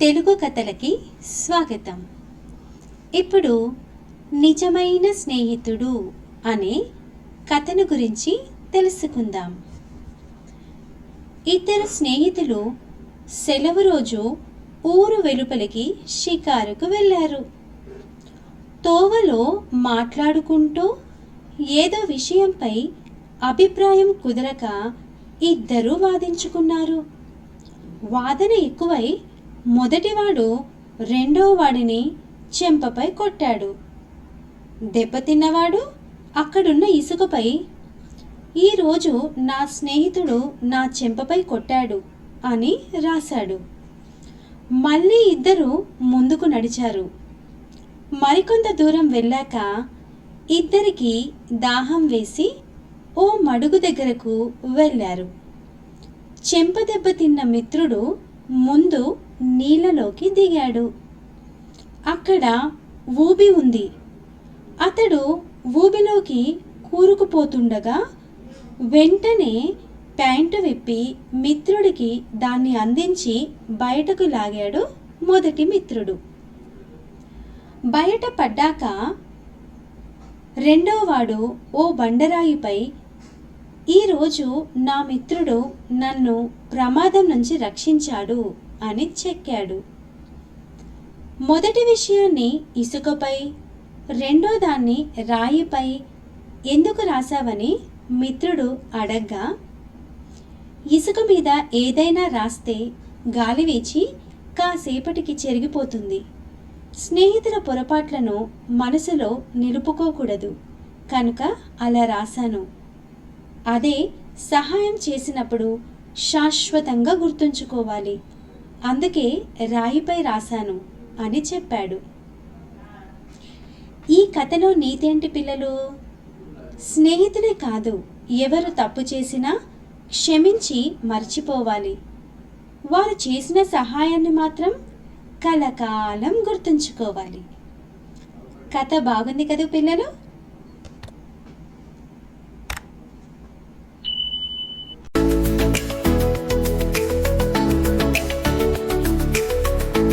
తెలుగు కథలకి స్వాగతం. ఇప్పుడు నిజమైన స్నేహితుడు అనే కథను గురించి తెలుసుకుందాం. ఇద్దరు స్నేహితులు సెలవు రోజు ఊరు వెలుపలికి షికారుకు వెళ్ళారు. తోవలో మాట్లాడుకుంటూ ఏదో విషయంపై అభిప్రాయం కుదరక ఇద్దరూ వాదించుకున్నారు. వాదన ఎక్కువై మొదటివాడు రెండవ వాడిని చెంపపై కొట్టాడు. దెబ్బతిన్నవాడు అక్కడున్న ఇసుకపై. ఈరోజు నా స్నేహితుడు నా చెంపపై కొట్టాడు అని రాశాడు. మళ్ళీ ఇద్దరు ముందుకు నడిచారు. మరికొంత దూరం వెళ్ళాక ఇద్దరికి దాహం వేసి ఓ మడుగు దగ్గరకు వెళ్ళారు. చెంప దెబ్బ తిన్న మిత్రుడు ముందు నీళ్ళలోకి దిగాడు. అక్కడ ఊబి ఉంది. అతడు ఊబిలోకి కూరుకుపోతుండగా వెంటనే ప్యాంటు విప్పి మిత్రుడికి దాన్ని అందించి బయటకు లాగాడు మొదటి మిత్రుడు. బయట పడ్డాక రెండోవాడు ఓ బండరాయిపై ఈరోజు నా మిత్రుడు నన్ను ప్రమాదం నుంచి రక్షించాడు అని చెక్కాడు మొదటి విషయాన్ని ఇసుకపై రెండో దాన్ని రాయిపై ఎందుకు రాశావని మిత్రుడు అడగ్గా ఇసుక మీద ఏదైనా రాస్తే గాలి వీచి కాసేపటికి చెరిగిపోతుంది. స్నేహితుల పొరపాట్లను మనసులో నిలుపుకోకూడదు. కనుక అలా రాశాను. అదే సహాయం చేసినప్పుడు శాశ్వతంగా గుర్తుంచుకోవాలి. అందుకే రాయిపై రాశాను అని చెప్పాడు. ఈ కథలో నీతేంటి పిల్లలు? స్నేహితులే కాదు ఎవరు తప్పు చేసినా క్షమించి మర్చిపోవాలి. వారు చేసిన సహాయాన్ని మాత్రం కలకాలం గుర్తుంచుకోవాలి. కథ బాగుంది కదా పిల్లలు?